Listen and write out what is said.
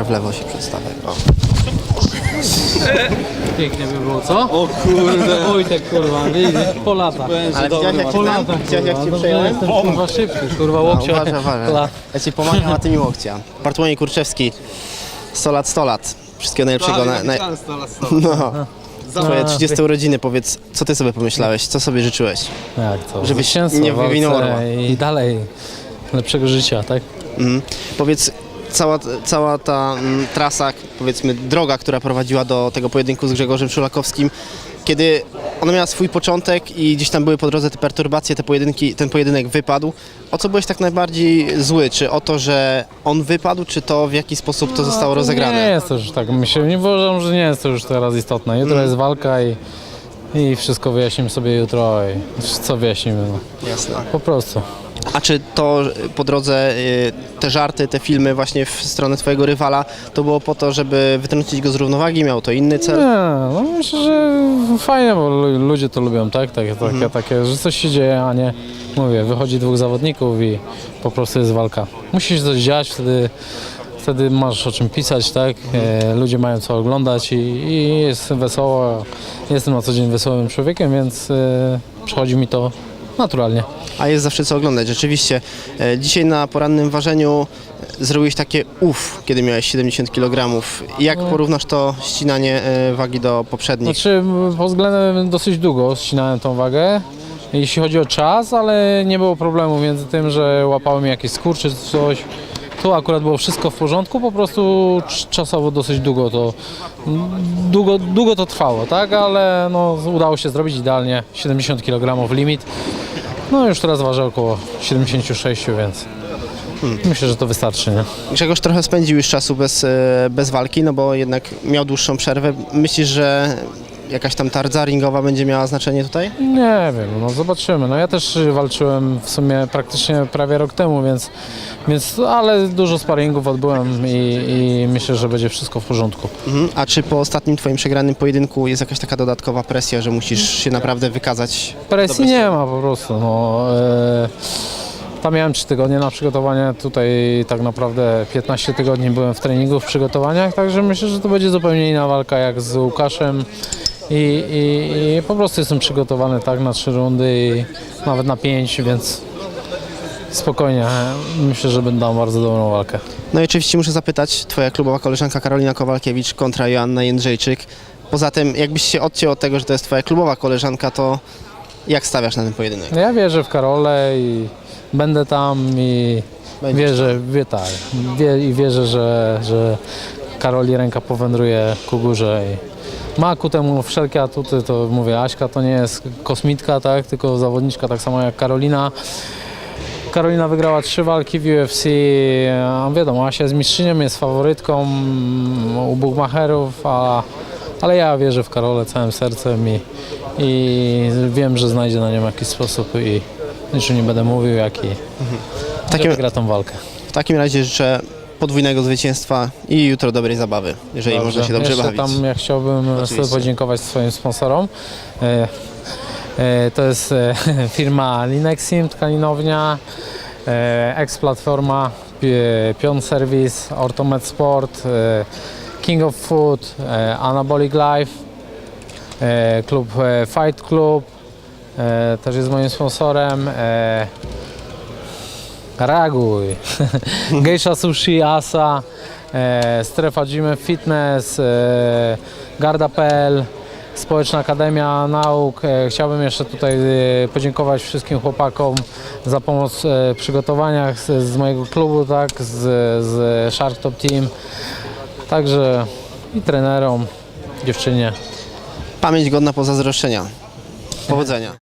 trochę w lewo się przedstawię. O. Pięknie by było, co? O kurde. Wojtek, kurwa, widzisz, po latach. Ale widziałeś jak, Po ci latach, widziałeś jak kurwa, ci no, przejąłem? jestem, kurwa, szybki, kurwa, No, łokcia. uważaj, uważaj. Kla- Ja ci pomagam, a ty mi łokcia. Bartłomiej Kurczewski, 100 lat, 100 lat. Wszystkiego najlepszego. Na, na, no. Twoje 30 urodziny, powiedz, co ty sobie pomyślałeś, co sobie życzyłeś? Jak to? Żebyś Zwycięstwo nie w walce wywinął orła. I dalej lepszego życia, tak? Mhm. Powiedz, cała, cała ta mm, trasa, powiedzmy droga, która prowadziła do tego pojedynku z Grzegorzem Szulakowskim, kiedy ona miała swój początek i gdzieś tam były po drodze te perturbacje, te pojedynki, ten pojedynek wypadł, o co byłeś tak najbardziej zły? Czy o to, że on wypadł, czy to w jaki sposób to zostało Nie rozegrane? jest to już tak, myślę, nie uważam, że nie jest to już teraz istotne. Jutro Mm. jest walka i, i wszystko wyjaśnimy sobie jutro i co wyjaśnimy, no. Jasne. po prostu. A czy to y, po drodze y, te żarty, te filmy właśnie w stronę twojego rywala, to było po to, żeby wytrącić go z równowagi? Miał to inny Nie, cel? no myślę, że fajnie, bo lu- ludzie to lubią, tak? Takie, takie, Mhm. takie, że coś się dzieje, a nie, mówię, wychodzi dwóch zawodników i po prostu jest walka. Musi się coś dziać, wtedy, wtedy masz o czym pisać, tak? E, ludzie mają co oglądać i, i jest wesoło. Jestem na co dzień wesołym człowiekiem, więc e, przychodzi mi to naturalnie. A jest zawsze co oglądać. Rzeczywiście, e, dzisiaj na porannym ważeniu e, zrobiłeś takie uff, kiedy miałeś 70 kg. Jak porównasz to ścinanie e, wagi do poprzednich? Znaczy, pod względem dosyć długo ścinałem tą wagę, jeśli chodzi o czas, ale nie było problemu między tym, że łapały mi jakieś skurcze czy coś. Tu akurat było wszystko w porządku, po prostu cz- czasowo dosyć długo to długo, długo to trwało, tak? Ale no, udało się zrobić idealnie 70 kg limit. No już teraz ważę około 76, więc myślę, że to wystarczy, nie? Grzegorz trochę spędził już czasu bez, e, bez walki, no bo jednak miał dłuższą przerwę. Myślisz, że jakaś tam tarza ringowa będzie miała znaczenie tutaj? Nie wiem, no zobaczymy. No ja też walczyłem w sumie praktycznie prawie rok temu, więc, więc ale dużo sparingów odbyłem i, i myślę, że będzie wszystko w porządku. Mhm. A czy po ostatnim twoim przegranym pojedynku jest jakaś taka dodatkowa presja, że musisz się naprawdę wykazać? Presji nie ma po prostu. No, e, tam miałem 3 tygodnie na przygotowanie, tutaj tak naprawdę 15 tygodni byłem w treningu, w przygotowaniach, także myślę, że to będzie zupełnie inna walka jak z Łukaszem. I, i, I po prostu jestem przygotowany tak na trzy rundy i nawet na pięć, więc spokojnie. Myślę, że będę dał bardzo dobrą walkę. No i oczywiście muszę zapytać, twoja klubowa koleżanka Karolina Kowalkiewicz kontra Joanna Jędrzejczyk. Poza tym, jakbyś się odciął od tego, że to jest twoja klubowa koleżanka, to jak stawiasz na ten pojedynek? Ja wierzę w Karolę i będę tam i Będziesz wierzę, wie, tak, wie, i wierzę, że, że Karoli ręka powędruje ku górze i ma ku temu wszelkie atuty, to mówię, Aśka to nie jest kosmitka, tak, tylko zawodniczka tak samo jak Karolina. Karolina wygrała trzy walki w UFC, wiadomo, Asia jest mistrzynią, jest faworytką u Bugmacherów, a, ale ja wierzę w Karolę całym sercem i, i wiem, że znajdzie na nią jakiś sposób i niczym nie będę mówił, jaki W takim, wygra tą walkę. w takim razie życzę podwójnego zwycięstwa i jutro dobrej zabawy, jeżeli można się dobrze Jeszcze bawić. tam ja chciałbym Oczywiście. sobie podziękować swoim sponsorom. E, e, To jest e, firma Linexim, tkaninownia, e, Ex-Platforma, Pi- Pion Service, Ortomed Sport, e, King of Food, e, Anabolic Life, e, klub e, Fight Club, e, też jest moim sponsorem. e, Reaguj. Geisha Sushi, Asa, e, Strefa Gym Fitness, e, Garda.pl, Społeczna Akademia Nauk. E, chciałbym jeszcze tutaj e, podziękować wszystkim chłopakom za pomoc e, w przygotowaniach z, z mojego klubu, tak, z, z Shark Top Team. Także i trenerom, dziewczynie. Pamięć godna pozazdroszczenia. Powodzenia.